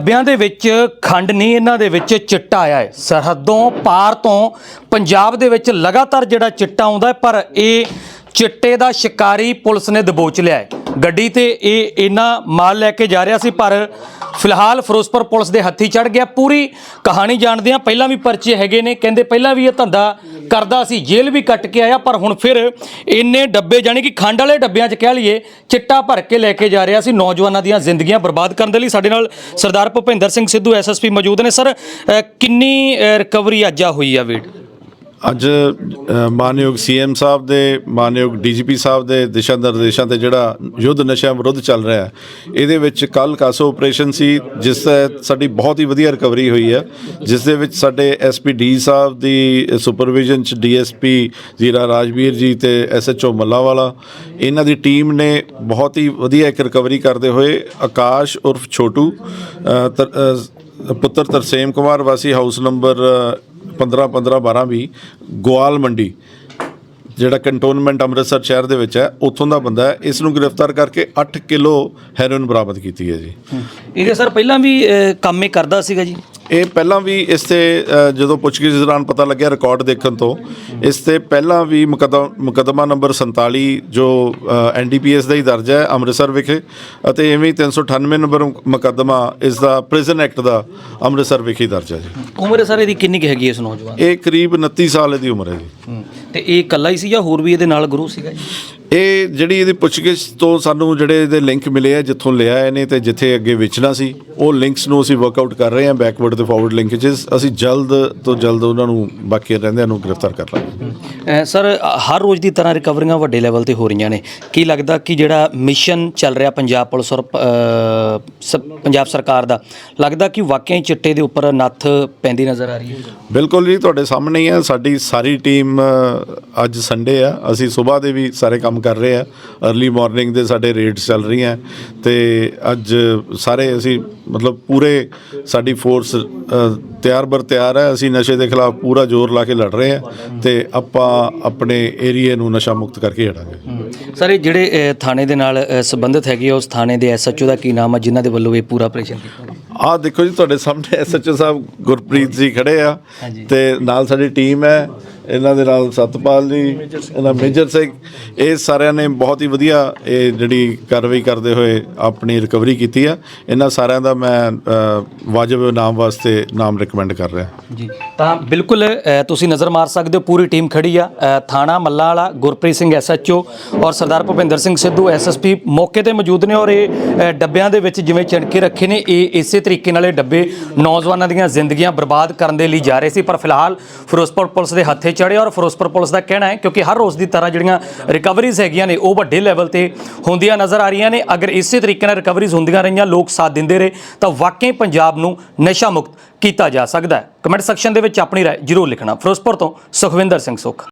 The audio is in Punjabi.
ਡੱਬਿਆਂ ਦੇ ਵਿੱਚ ਖੰਡ ਨਹੀਂ, ਇਹਨਾਂ ਦੇ ਵਿੱਚ ਚਿੱਟਾ ਆਇਆ ਹੈ। ਸਰਹੱਦੋਂ ਪਾਰ ਤੋਂ ਪੰਜਾਬ ਦੇ ਵਿੱਚ ਲਗਾਤਾਰ ਜਿਹੜਾ ਚਿੱਟਾ ਆਉਂਦਾ ਹੈ, ਪਰ ਇਹ ਚਿੱਟੇ ਦਾ ਸ਼ਿਕਾਰੀ ਪੁਲਿਸ ਨੇ ਦਬੋਚ ਲਿਆ ਹੈ। ਗੱਡੀ ਤੇ ਇਹ ਇਹਨਾਂ ਮਾਲ ਲੈ ਕੇ ਜਾ ਰਿਹਾ ਸੀ, ਪਰ ਫਿਲਹਾਲ ਫਿਰੋਜ਼ਪੁਰ ਪੁਲਿਸ ਦੇ ਹੱਥੀ ਚੜ ਗਿਆ। ਪੂਰੀ ਕਹਾਣੀ ਜਾਣਦੇ ਆ ਪਹਿਲਾਂ ਵੀ ਪਰਚੇ ਹੈਗੇ ਨੇ, ਕਹਿੰਦੇ ਪਹਿਲਾਂ ਵੀ ਇਹ ਧੰਦਾ ਕਰਦਾ ਸੀ, ਜੇਲ੍ਹ ਵੀ ਕੱਟ ਕੇ ਆਇਆ, ਪਰ ਹੁਣ ਫਿਰ ਇੰਨੇ ਡੱਬੇ ਜਾਣੀ ਕਿ ਖੰਡ ਵਾਲੇ ਡੱਬਿਆਂ 'ਚ ਕਹਿ ਲਈਏ, ਚਿੱਟਾ ਭਰ ਕੇ ਲੈ ਕੇ ਜਾ ਰਿਹਾ ਸੀ, ਨੌਜਵਾਨਾਂ ਦੀਆਂ ਜ਼ਿੰਦਗੀਆਂ ਬਰਬਾਦ ਕਰਨ ਦੇ ਲਈ। ਸਾਡੇ ਨਾਲ ਸਰਦਾਰ ਭੁਪਿੰਦਰ ਸਿੰਘ ਸਿੱਧੂ ਐਸਐਸਪੀ ਮੌਜੂਦ ਨੇ। ਸਰ ਕਿੰਨੀ ਰਿਕਵਰੀ ਅੱਜ ਆ ਹੋਈ ਆ, ਵੇਟ? ਅੱਜ ਅ, ਮਾਨਯੋਗ ਸੀਐਮ ਸਾਹਿਬ ਦੇ ਮਾਨਯੋਗ ਡੀਜੀਪੀ ਸਾਹਿਬ ਦੇ ਦਿਸ਼ਾ ਨਿਰਦੇਸ਼ਾਂ ਤੇ ਜਿਹੜਾ ਯੁੱਧ ਨਸ਼ਿਆਂ ਵਿਰੁੱਧ ਚੱਲ ਰਿਹਾ ਹੈ ਇਹਦੇ ਵਿੱਚ ਕੱਲ ਕਾਸੋ ਆਪਰੇਸ਼ਨ ਸੀ ਜਿਸ ਤਹਿਤ ਸਾਡੀ ਬਹੁਤ ਹੀ ਵਧੀਆ ਰਿਕਵਰੀ ਹੋਈ ਹੈ ਜਿਸ ਦੇ ਵਿੱਚ ਸਾਡੇ ਐਸਪੀ ਡੀ ਸਾਹਿਬ ਦੀ ਸੁਪਰਵਿਜ਼ਨ ਚ ਡੀਐਸਪੀ ਜ਼ੀਰਾ ਰਾਜਵੀਰ ਜੀ ਤੇ ਐਸਐਚਓ ਮੱਲਾਵਾਲਾ ਇਹਨਾਂ ਦੀ ਟੀਮ ਨੇ ਬਹੁਤ ਹੀ ਵਧੀਆ ਇੱਕ ਰਿਕਵਰੀ ਕਰਦੇ ਹੋਏ ਆਕਾਸ਼ ਉਰਫ ਛੋਟੂ ਤਰ- ਪੁੱਤਰ ਤਰਸੇਮ ਕੁਮਾਰ ਵਾਸੀ ਹਾਊਸ ਨੰਬਰ 15 15 12 ਵੀ ਗੋਆਲ ਮੰਡੀ, ਜਿਹੜਾ ਕੰਟੋਨਮੈਂਟ ਅੰਮ੍ਰਿਤਸਰ ਸ਼ਹਿਰ ਦੇ ਵਿੱਚ ਹੈ, ਉੱਥੋਂ ਦਾ ਬੰਦਾ ਹੈ। ਇਸ ਨੂੰ ਗ੍ਰਿਫਤਾਰ ਕਰਕੇ 8 ਕਿਲੋ ਹੈਰੋਇਨ ਬਰਾਮਦ ਕੀਤੀ ਹੈ ਜੀ। ਇਹਦੇ ਸਰ, ਪਹਿਲਾਂ ਵੀ ਕੰਮ ਇਹ ਕਰਦਾ ਸੀਗਾ ਜੀ? ਇਹ ਪਹਿਲਾਂ ਵੀ ਇਸ ਤੇ ਅ, ਜਦੋਂ ਪੁੱਛਗਿੱਛ ਦੌਰਾਨ ਪਤਾ ਲੱਗਿਆ ਰਿਕਾਰਡ ਦੇਖਣ ਤੋਂ ਇਸ ਤੇ ਪਹਿਲਾਂ ਵੀ ਮੁਕੱਦਮਾ ਮੁਕੱਦਮਾ ਨੰਬਰ 47 ਜੋ ਐਨਡੀਪੀਐਸ ਦਾ ਹੀ ਦਰਜ ਹੈ ਅੰਮ੍ਰਿਤਸਰ ਵਿਖੇ ਅਤੇ ਐਵੇਂ ਹੀ 398 ਨੰਬਰ ਮੁਕੱਦਮਾ ਇਸ ਦਾ ਪ੍ਰਿਜ਼ਨ ਐਕਟ ਦਾ ਅੰਮ੍ਰਿਤਸਰ ਵਿਖੇ ਹੀ ਦਰਜ ਹੈ ਜੀ। ਉਮਰ ਸਰ ਇਹਦੀ ਕਿੰਨੀ ਕੁ ਹੈਗੀ ਇਸ ਨੌਜਵਾਨ ਇਹ ਕਰੀਬ 29 ਸਾਲ ਦੀ ਉਮਰ ਹੈ ਜੀ। ਤੇ ਇਹ ਇਕੱਲਾ ਹੀ ਸੀ ਜਾਂ ਹੋਰ ਵੀ ਇਹਦੇ ਨਾਲ ਗੁਰੂ ਸੀਗਾ ਜੀ? ਇਹ ਜਿਹੜੀ ਇਹਦੀ ਪੁੱਛਗਿੱਛ ਤੋਂ ਸਾਨੂੰ ਜਿਹੜੇ ਇਹਦੇ ਲਿੰਕ ਮਿਲੇ ਆ ਜਿੱਥੋਂ ਲਿਆ ਇਹਨੇ ਤੇ ਜਿੱਥੇ ਅੱਗੇ ਵੇਚਣਾ ਸੀ ਉਹ ਲਿੰਕਸ ਨੂੰ ਅਸੀਂ ਵਰਕਆਊਟ ਕਰ ਰਹੇ ਹਾਂ ਬੈਕਵਰਡ ਤੇ ਫਾਰਵਰਡ ਲਿੰਕੇजेस ਅਸੀਂ ਜਲਦ ਤੋਂ ਜਲਦ ਉਹਨਾਂ ਨੂੰ ਬਾਕੀ ਰਹਿੰਦਿਆਂ ਨੂੰ ਗ੍ਰਿਫਤਾਰ ਕਰ ਲਾਂਗੇ। ਸਰ ਹਰ ਰੋਜ਼ ਦੀ ਤਰ੍ਹਾਂ ਰਿਕਵਰੀਆਂ ਵੱਡੇ ਲੈਵਲ ਤੇ ਹੋ ਰਹੀਆਂ ਨੇ। ਕੀ ਲੱਗਦਾ ਕਿ ਜਿਹੜਾ ਮਿਸ਼ਨ ਚੱਲ ਰਿਹਾ ਪੰਜਾਬ ਪੁਲਿਸ ਔਰ ਪੰਜਾਬ ਸਰਕਾਰ ਦਾ ਲੱਗਦਾ ਕਿ ਵਾਕਿਆ ਹੀ ਚਿੱਟੇ ਦੇ ਉੱਪਰ ਨੱਥ ਪੈਂਦੀ ਨਜ਼ਰ ਆ ਰਹੀ ਹੈ? ਬਿਲਕੁਲ ਜੀ ਤੁਹਾਡੇ ਸਾਹਮਣੇ ਹੀ ਹੈ ਸਾਡੀ ਸਾਰੀ ਟੀਮ ਅੱਜ ਸੰਡੇ ਆ ਅਸੀਂ ਸਵੇਰ ਦੇ ਵੀ ਸਾਰੇ ਕੰਮ ਕਰ ਰਹੇ ਆ। अर्ਲੀ ਮਾਰਨਿੰਗ ਦੇ ਸਾਡੇ ਰੇਡਸ ਚੱਲ ਰਹੀਆਂ। ਤੇ ਅੱਜ ਸਾਰੇ ਅਸੀਂ ਮਤਲਬ ਪੂਰੇ ਸਾਡੀ ਫੋਰਸ ਤਿਆਰ ਬਰ ਤਿਆਰ ਹੈ। ਅਸੀਂ ਨਸ਼ੇ ਦੇ ਖਿਲਾਫ ਪੂਰਾ ਜ਼ੋਰ ਲਾ ਕੇ ਲੜ ਰਹੇ ਆ ਤੇ ਆਪਾਂ ਆਪਣੇ ਏਰੀਏ ਨੂੰ ਨਸ਼ਾ ਮੁਕਤ ਕਰਕੇ ਹਟਾਂਗੇ ਸਰ ਇਹ ਜਿਹੜੇ ਥਾਣੇ ਦੇ ਨਾਲ ਸੰਬੰਧਿਤ ਹੈਗੇ ਆ, ਉਸ ਥਾਣੇ ਦੇ ਐਸਐਚਓ ਦਾ ਕੀ ਨਾਮ ਆ ਜਿਨ੍ਹਾਂ ਦੇ ਵੱਲੋਂ ਇਹ ਪੂਰਾ ਆਪਰੇਸ਼ਨ ਕੀਤਾ ਆਹ ਦੇਖੋ ਜੀ ਤੁਹਾਡੇ ਸਾਹਮਣੇ ਐਸਐਚਓ ਸਾਹਿਬ ਗੁਰਪ੍ਰੀਤ ਜੀ ਖੜੇ ਆ। ਤੇ ਨਾਲ ਸਾਡੀ ਟੀਮ ਹੈ। ਇਹਨਾਂ ਦੇ ਨਾਲ ਸਤਪਾਲ ਜੀ ਇਹਨਾਂ ਮੇਜਰ ਸਿੰਘ ਇਹ ਸਾਰਿਆਂ ਨੇ ਬਹੁਤ ਹੀ ਵਧੀਆ ਇਹ ਜਿਹੜੀ ਕਾਰਵਾਈ ਕਰਦੇ ਹੋਏ ਆਪਣੀ ਰਿਕਵਰੀ ਕੀਤੀ ਆ। ਇਹਨਾਂ ਸਾਰਿਆਂ ਦਾ ਮੈਂ ਵਾਜਬ ਇਨਾਮ ਵਾਸਤੇ ਨਾਮ ਰეკਮੈਂਡ ਕਰ ਰਿਹਾ। ਜੀ ਤਾਂ ਬਿਲਕੁਲ ਤੁਸੀਂ ਨਜ਼ਰ ਮਾਰ ਸਕਦੇ ਹੋ ਪੂਰੀ ਟੀਮ ਖੜੀ ਆ। ਥਾਣਾ ਮੱਲਾ ਵਾਲਾ ਗੁਰਪ੍ਰੀਤ ਸਿੰਘ ਐਸਐਚਓ ਔਰ ਸਰਦਾਰ ਭੁਪਿੰਦਰ ਸਿੰਘ ਸਿੱਧੂ ਐਸਐਸਪੀ ਮੌਕੇ ਤੇ ਮੌਜੂਦ ਨੇ ਔਰ ਇਹ ਡੱਬਿਆਂ ਦੇ ਵਿੱਚ ਜਿਵੇਂ ਚਿਣਕੇ ਰੱਖੇ ਨੇ ਇਹ ਇਸੇ ਤਰੀਕੇ ਨਾਲ ਇਹ ਡੱਬੇ ਨੌਜਵਾਨਾਂ ਦੀਆਂ ਜ਼ਿੰਦਗੀਆਂ ਬਰਬਾਦ ਕਰਨ ਦੇ ਲਈ ਜਾ ਰਹੇ ਸੀ। ਪਰ ਫਿਲਹਾਲ ਫਿਰੋਜ਼ਪੁਰ ਪੁਲਿਸ ਦੇ ਹੱਥੇ ਚੜ੍ਹਿਆ ਔਰ ਫਿਰੋਜ਼ਪੁਰ ਪੁਲਿਸ ਦਾ ਕਹਿਣਾ ਹੈ, ਕਿਉਂਕਿ ਹਰ ਰੋਜ਼ ਦੀ ਤਰ੍ਹਾਂ ਜਿਹੜੀਆਂ ਰਿਕਵਰੀਜ਼ ਹੈਗੀਆਂ ਨੇ, ਉਹ ਵੱਡੇ ਲੈਵਲ ਤੇ ਹੁੰਦੀਆਂ ਨਜ਼ਰ ਆ ਰਹੀਆਂ ਨੇ। ਅਗਰ ਇਸੇ ਤਰੀਕੇ ਨਾਲ ਰਿਕਵਰੀਜ਼ ਹੁੰਦੀਆਂ ਰਹੀਆਂ, ਲੋਕ ਸਾਥ ਦਿੰਦੇ ਰਹੇ, ਤਾਂ ਵਾਕਈ ਪੰਜਾਬ ਨੂੰ ਨਸ਼ਾ ਮੁਕਤ ਕੀਤਾ ਜਾ ਸਕਦਾ ਹੈ। ਕਮੈਂਟ ਸੈਕਸ਼ਨ ਦੇ ਵਿੱਚ ਆਪਣੀ ਰਾਏ ਜ਼ਰੂਰ ਲਿਖਣਾ। ਫਿਰੋਜ਼ਪੁਰ ਤੋਂ ਸੁਖਵਿੰਦਰ ਸਿੰਘ ਸੁਖ।